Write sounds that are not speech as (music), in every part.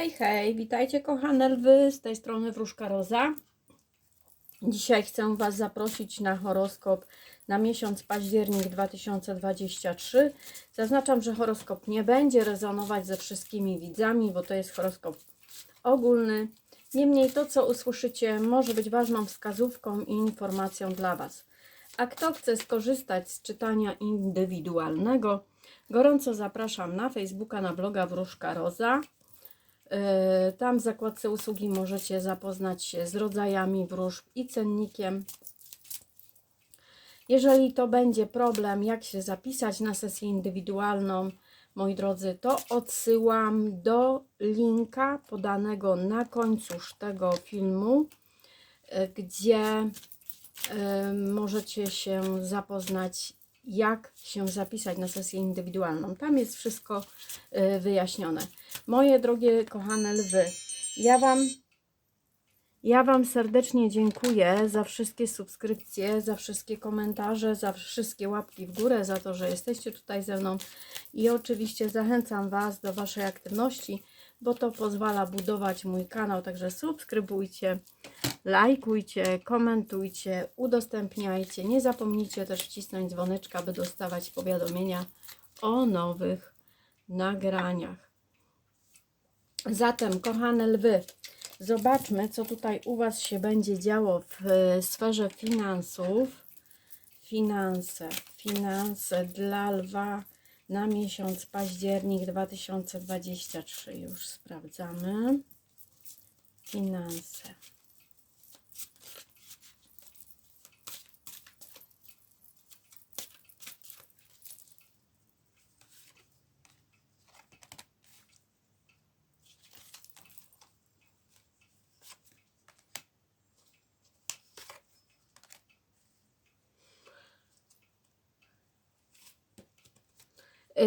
Hej, hej, witajcie kochane lwy, z tej strony Wróżka Roza. Dzisiaj chcę Was zaprosić na horoskop na miesiąc październik 2023. Zaznaczam, że horoskop nie będzie rezonować ze wszystkimi widzami, bo to jest horoskop ogólny. Niemniej to, co usłyszycie, może być ważną wskazówką i informacją dla Was. A kto chce skorzystać z czytania indywidualnego, gorąco zapraszam na Facebooka, na bloga Wróżka Roza. Yy, Tam w zakładce usługi możecie zapoznać się z rodzajami wróżb i cennikiem. Jeżeli to będzie problem, jak się zapisać na sesję indywidualną, moi drodzy, to odsyłam do linka podanego na końcuż tego filmu, yy, gdzie yy, możecie się zapoznać, jak się zapisać na sesję indywidualną. Tam jest wszystko wyjaśnione. Moje drogie, kochane lwy, ja Wam, ja Wam serdecznie dziękuję za wszystkie subskrypcje, za wszystkie komentarze, za wszystkie łapki w górę, za to, że jesteście tutaj ze mną i oczywiście zachęcam Was do Waszej aktywności, bo to pozwala budować mój kanał, także subskrybujcie, lajkujcie, komentujcie, udostępniajcie. Nie zapomnijcie też wcisnąć dzwoneczka, by dostawać powiadomienia o nowych nagraniach. Zatem, kochane lwy, zobaczmy, co tutaj u Was się będzie działo w e, sferze finansów. Finanse, finanse dla lwa na miesiąc październik 2023. Już sprawdzamy. Finanse.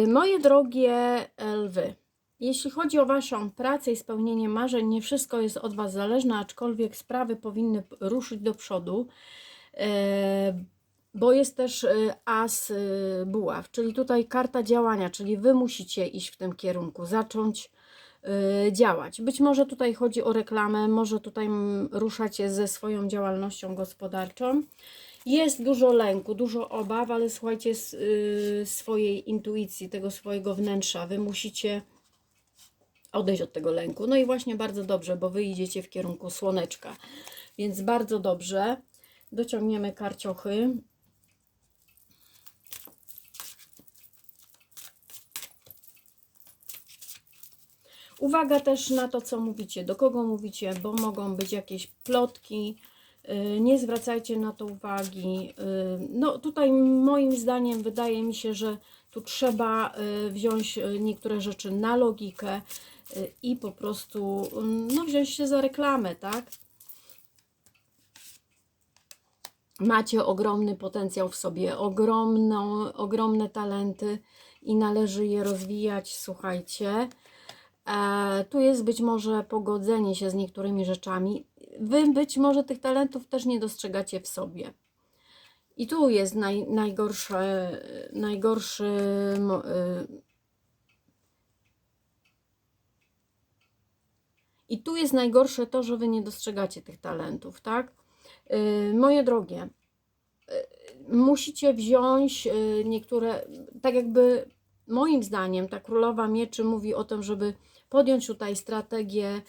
Moje drogie lwy, jeśli chodzi o Waszą pracę i spełnienie marzeń, nie wszystko jest od Was zależne, aczkolwiek sprawy powinny ruszyć do przodu, e, bo jest też e, as buław, czyli tutaj karta działania, czyli Wy musicie iść w tym kierunku, zacząć działać. Być może tutaj chodzi o reklamę, może tutaj ruszacie ze swoją działalnością gospodarczą. Jest dużo lęku, dużo obaw, ale słuchajcie y, swojej intuicji, tego swojego wnętrza. Wy musicie odejść od tego lęku. No i właśnie bardzo dobrze, bo wy idziecie w kierunku słoneczka. Więc bardzo dobrze. Dociągniemy karciochy. Uwaga też na to, co mówicie, do kogo mówicie, bo mogą być jakieś plotki. Y, Nie zwracajcie na to uwagi. Y, No tutaj moim zdaniem wydaje mi się, że tu trzeba y, wziąć niektóre rzeczy na logikę i po prostu y, no, wziąć się za reklamę, tak? Macie ogromny potencjał w sobie, ogromną, ogromne talenty i należy je rozwijać. Słuchajcie, tu jest być może pogodzenie się z niektórymi rzeczami. Wy być może tych talentów też nie dostrzegacie w sobie. I tu jest naj, najgorsze, najgorszy. mo- y, I tu jest najgorsze to, że wy nie dostrzegacie tych talentów, tak? Y, Moje drogie, y, musicie wziąć y, niektóre, tak jakby moim zdaniem ta królowa mieczy mówi o tym, żeby podjąć tutaj strategię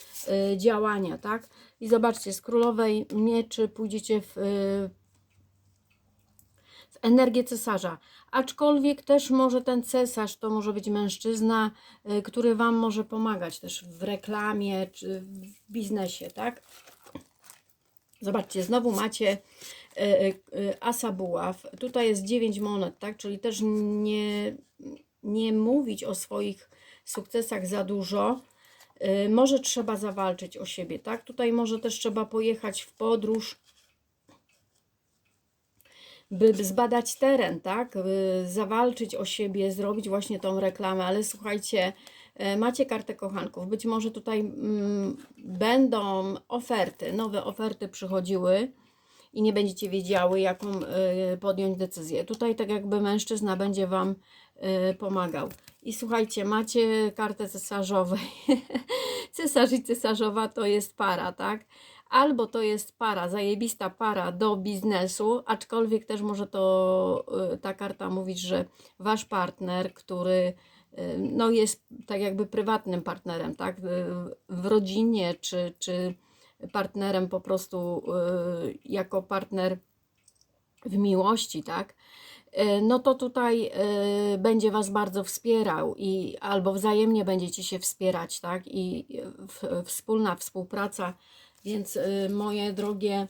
y, działania, tak? I zobaczcie, z królowej mieczy pójdziecie w, y, w energię cesarza. Aczkolwiek też może ten cesarz to może być mężczyzna, y, który Wam może pomagać też w reklamie czy w biznesie, tak? Zobaczcie, znowu macie y, asa buław. Tutaj jest 9 monet, tak? Czyli też nie, nie mówić o swoich sukcesach za dużo. Y, Może trzeba zawalczyć o siebie, tak? Tutaj może też trzeba pojechać w podróż, by zbadać teren, tak? By zawalczyć o siebie, zrobić właśnie tą reklamę, ale słuchajcie, e, macie kartę kochanków. Być może tutaj mm, będą oferty, nowe oferty przychodziły i nie będziecie wiedziały, jaką e, podjąć decyzję. Tutaj tak jakby mężczyzna będzie Wam pomagał. I słuchajcie, macie kartę cesarzowej. (laughs) cesarz i cesarzowa to jest para, tak? Albo to jest para, zajebista para do biznesu, aczkolwiek też może to y, ta karta mówić, że wasz partner, który y, no jest tak jakby prywatnym partnerem, tak? Y, W rodzinie, czy, czy partnerem po prostu y, jako partner w miłości, tak? Y, No to tutaj y, będzie Was bardzo wspierał i albo wzajemnie będziecie się wspierać, tak? I w, wspólna współpraca, więc moje drogie,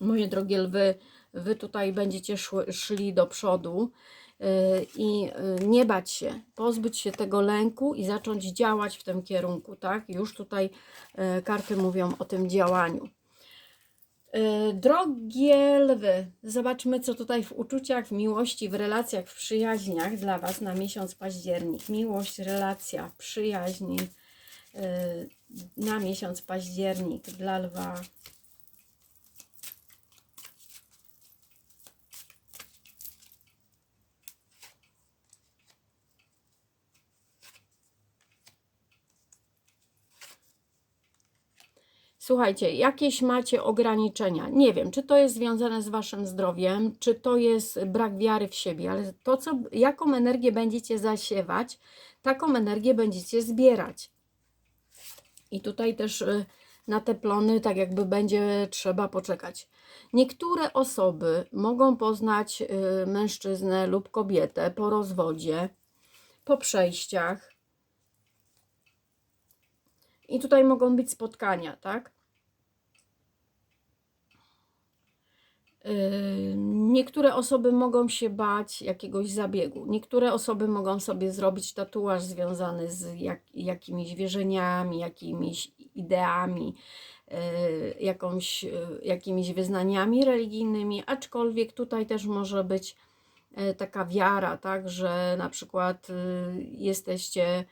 moje drogie lwy, Wy tutaj będziecie szły, szli do przodu i nie bać się, pozbyć się tego lęku i zacząć działać w tym kierunku, tak? Już tutaj karty mówią o tym działaniu. Y, Drogie lwy, zobaczmy co tutaj w uczuciach, w miłości, w relacjach, w przyjaźniach dla Was na miesiąc październik. Miłość, relacja, przyjaźń y, na miesiąc październik dla lwa. Słuchajcie, jakieś macie ograniczenia. Nie wiem, czy to jest związane z waszym zdrowiem, czy to jest brak wiary w siebie, ale to, co, jaką energię będziecie zasiewać, taką energię będziecie zbierać. I tutaj też y, na te plony, tak jakby będzie trzeba poczekać. Niektóre osoby mogą poznać y, mężczyznę lub kobietę po rozwodzie, po przejściach. I tutaj mogą być spotkania, tak? Niektóre osoby mogą się bać jakiegoś zabiegu. Niektóre osoby mogą sobie zrobić tatuaż związany z jak, jakimiś wierzeniami, jakimiś ideami, yy, jakąś, yy, jakimiś wyznaniami religijnymi, aczkolwiek tutaj też może być yy, taka wiara, tak, że na przykład jesteście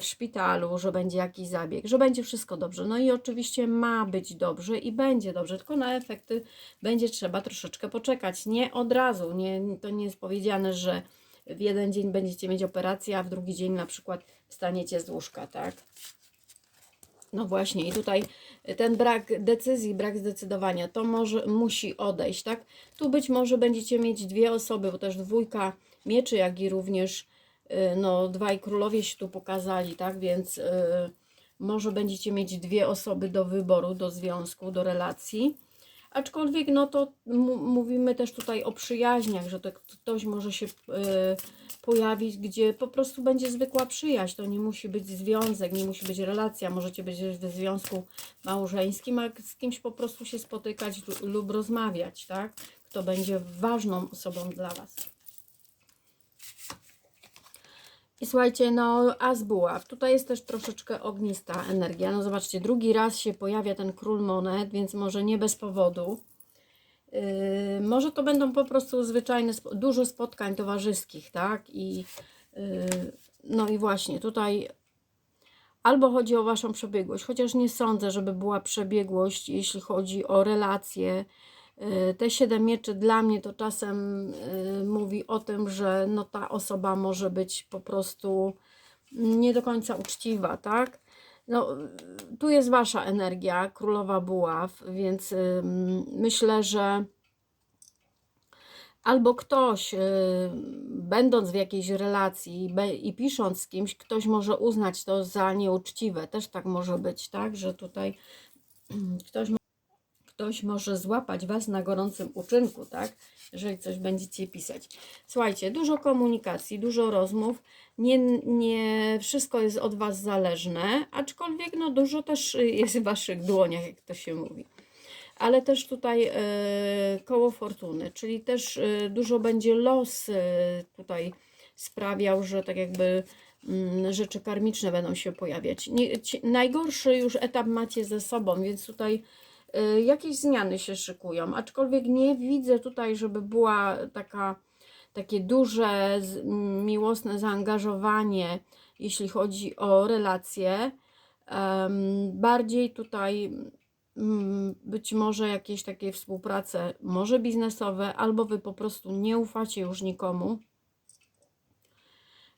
w szpitalu, że będzie jakiś zabieg, że będzie wszystko dobrze. No i oczywiście ma być dobrze i będzie dobrze, tylko na efekty będzie trzeba troszeczkę poczekać. Nie od razu, nie, to nie jest powiedziane, że w jeden dzień będziecie mieć operację, a w drugi dzień na przykład wstaniecie z łóżka, tak? No właśnie, i tutaj ten brak decyzji, brak zdecydowania, to może musi odejść, tak? Tu być może będziecie mieć dwie osoby, bo też dwójka mieczy, jak i również no, dwaj królowie się tu pokazali, tak? Więc y, może będziecie mieć dwie osoby do wyboru, do związku, do relacji. Aczkolwiek, no to mówimy też tutaj o przyjaźniach, że to ktoś może się y, pojawić, gdzie po prostu będzie zwykła przyjaźń. To nie musi być związek, nie musi być relacja. Możecie być w związku małżeńskim, a z kimś po prostu się spotykać lu- lub rozmawiać, tak? Kto będzie ważną osobą dla Was. I słuchajcie, no as buław, tutaj jest też troszeczkę ognista energia. No zobaczcie, drugi raz się pojawia ten król monet, więc może nie bez powodu. Yy, może to będą po prostu zwyczajne, dużo spotkań towarzyskich, tak? I yy, no i właśnie tutaj albo chodzi o Waszą przebiegłość, chociaż nie sądzę, żeby była przebiegłość, jeśli chodzi o relacje. Yy, Te siedem mieczy dla mnie to czasem yy, mówi o tym, że no ta osoba może być po prostu nie do końca uczciwa, tak? No, tu jest Wasza energia, królowa buław, więc ym, myślę, że albo ktoś, y, będąc w jakiejś relacji i pisząc z kimś, ktoś może uznać to za nieuczciwe. Też tak może być, tak? Że tutaj (clears throat) ktoś, ktoś może złapać Was na gorącym uczynku, tak? Jeżeli coś będziecie pisać. Słuchajcie, dużo komunikacji, dużo rozmów. Nie, nie wszystko jest od Was zależne, aczkolwiek no, dużo też jest w Waszych dłoniach, jak to się mówi ale też tutaj e, koło fortuny, czyli też e, dużo będzie los e, tutaj sprawiał, że tak jakby mm, rzeczy karmiczne będą się pojawiać. Nie, ci, najgorszy już etap macie ze sobą, więc tutaj jakieś zmiany się szykują, aczkolwiek nie widzę tutaj, żeby była taka takie duże, z- m, miłosne zaangażowanie, jeśli chodzi o relacje. Bardziej tutaj mm, być może jakieś takie współprace, może biznesowe, albo wy po prostu nie ufacie już nikomu,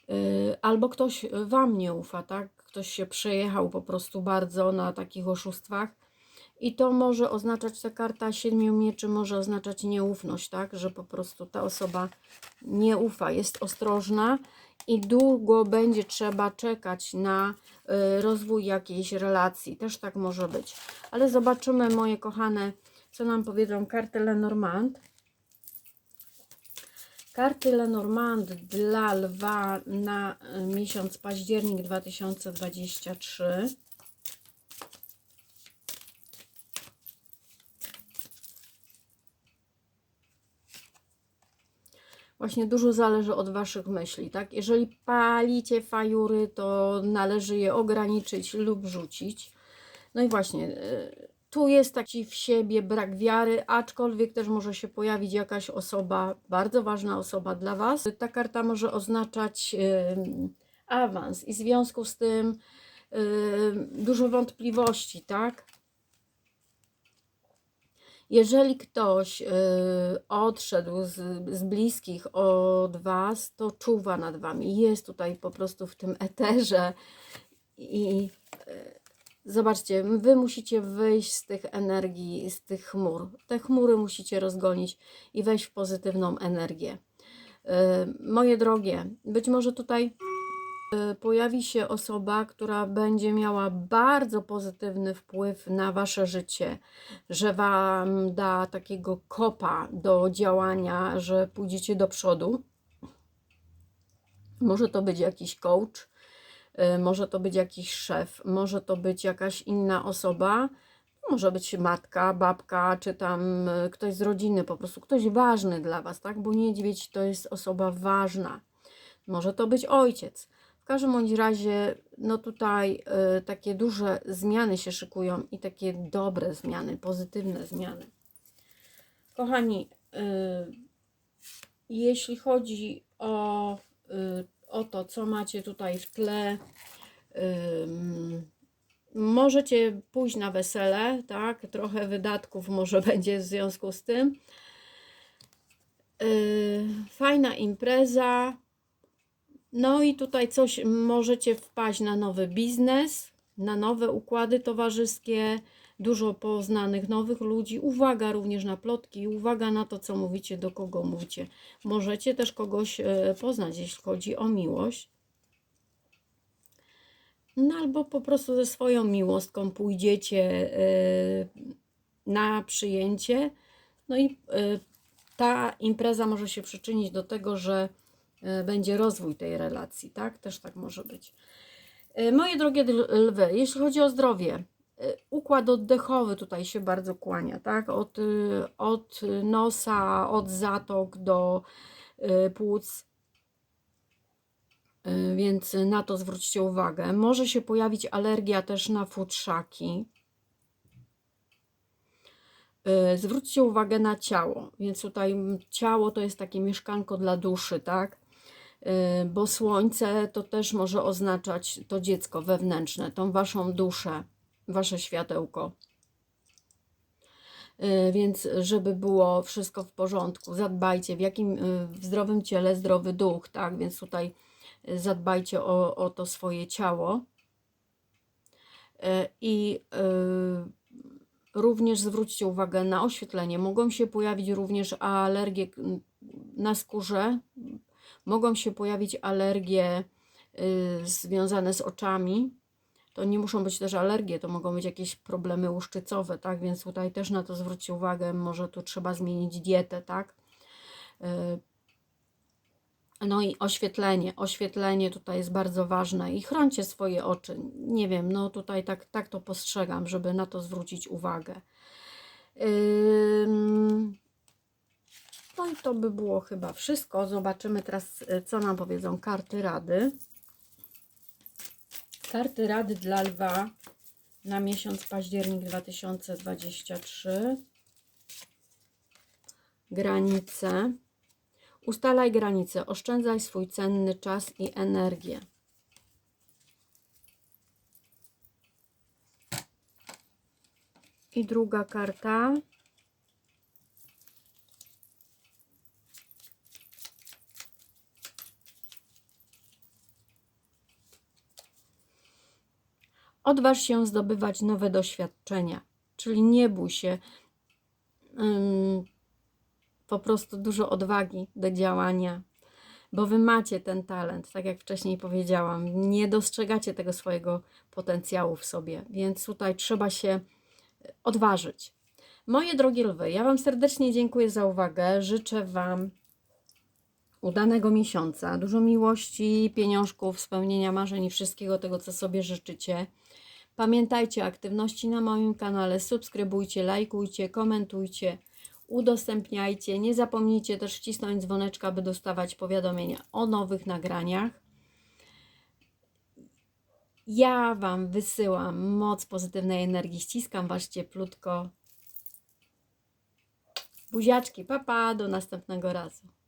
yy, albo ktoś wam nie ufa, tak? ktoś się przejechał po prostu bardzo na takich oszustwach. I to może oznaczać, ta karta siedmiu mieczy może oznaczać nieufność, tak? Że po prostu ta osoba nie ufa, jest ostrożna i długo będzie trzeba czekać na y, rozwój jakiejś relacji. Też tak może być. Ale zobaczymy, moje kochane, co nam powiedzą karty Lenormand. Karty Lenormand dla lwa na y, miesiąc październik 2023. Właśnie dużo zależy od Waszych myśli, tak? Jeżeli palicie fajury, to należy je ograniczyć lub rzucić. No i właśnie, y, tu jest taki w siebie brak wiary, aczkolwiek też może się pojawić jakaś osoba, bardzo ważna osoba dla Was. Ta karta może oznaczać awans i w związku z tym dużo wątpliwości, tak? Jeżeli ktoś y, odszedł z, z bliskich od Was, to czuwa nad Wami. Jest tutaj po prostu w tym eterze i y, zobaczcie, Wy musicie wyjść z tych energii, z tych chmur. Te chmury musicie rozgonić i wejść w pozytywną energię. Y, moje drogie, być może tutaj pojawi się osoba, która będzie miała bardzo pozytywny wpływ na wasze życie, że wam da takiego kopa do działania, że pójdziecie do przodu. Może to być jakiś coach, y, może to być jakiś szef, może to być jakaś inna osoba, może być matka, babka, czy tam y, ktoś z rodziny, po prostu ktoś ważny dla was, tak? Bo niedźwiedź to jest osoba ważna. Może to być ojciec. Każdym bądź razie, no tutaj y, takie duże zmiany się szykują i takie dobre zmiany, pozytywne zmiany. Kochani, y, jeśli chodzi o, y, o to, co macie tutaj w tle, ym, możecie pójść na wesele, tak? Trochę wydatków może (laughs) będzie w związku z tym. Yy, fajna impreza. No i tutaj coś możecie wpaść na nowy biznes, na nowe układy towarzyskie, dużo poznanych nowych ludzi. Uwaga również na plotki, uwaga na to, co mówicie, do kogo mówicie. Możecie też kogoś e, poznać, jeśli chodzi o miłość. No albo po prostu ze swoją miłostką pójdziecie e, na przyjęcie. No i e, ta impreza może się przyczynić do tego, że będzie rozwój tej relacji, tak? Też tak może być. E, Moje drogie lwy, jeśli chodzi o zdrowie, e, układ oddechowy tutaj się bardzo kłania, tak? Od, od nosa, od zatok do płuc. Więc na to zwróćcie uwagę. Może się pojawić alergia też na futrzaki. Zwróćcie uwagę na ciało, więc tutaj ciało to jest takie mieszkanko dla duszy, tak? Y, Bo słońce to też może oznaczać to dziecko wewnętrzne, tą waszą duszę, wasze światełko. Y, Więc żeby było wszystko w porządku, zadbajcie w jakim y, w zdrowym ciele zdrowy duch, tak? Więc tutaj zadbajcie o, o to swoje ciało. I Również zwróćcie uwagę na oświetlenie. Mogą się pojawić również alergie na skórze, mogą się pojawić alergie y, związane z oczami. To nie muszą być też alergie, to mogą być jakieś problemy łuszczycowe, tak? Więc tutaj też na to zwróćcie uwagę. Może tu trzeba zmienić dietę, tak? Y, no i oświetlenie. Oświetlenie tutaj jest bardzo ważne i chroncie swoje oczy. Nie wiem, no tutaj tak, tak to postrzegam, żeby na to zwrócić uwagę. No i to by było chyba wszystko. Zobaczymy teraz, y, co nam powiedzą karty rady. Karty rady dla lwa na miesiąc październik 2023. Granice. Ustalaj granice, oszczędzaj swój cenny czas i energię. I druga karta. Odważ się zdobywać nowe doświadczenia, czyli nie bój się. po prostu dużo odwagi do działania, bo wy macie ten talent, tak jak wcześniej powiedziałam. Nie dostrzegacie tego swojego potencjału w sobie, więc tutaj trzeba się odważyć. Moje drogie lwy, ja Wam serdecznie dziękuję za uwagę. Życzę Wam udanego miesiąca, dużo miłości, pieniążków, spełnienia marzeń i wszystkiego tego, co sobie życzycie. Pamiętajcie o aktywności na moim kanale, subskrybujcie, lajkujcie, komentujcie, udostępniajcie. Nie zapomnijcie też wcisnąć dzwoneczka, by dostawać powiadomienia o nowych nagraniach. Ja Wam wysyłam moc pozytywnej energii, ściskam Was cieplutko. Buziaczki, papa, do następnego razu.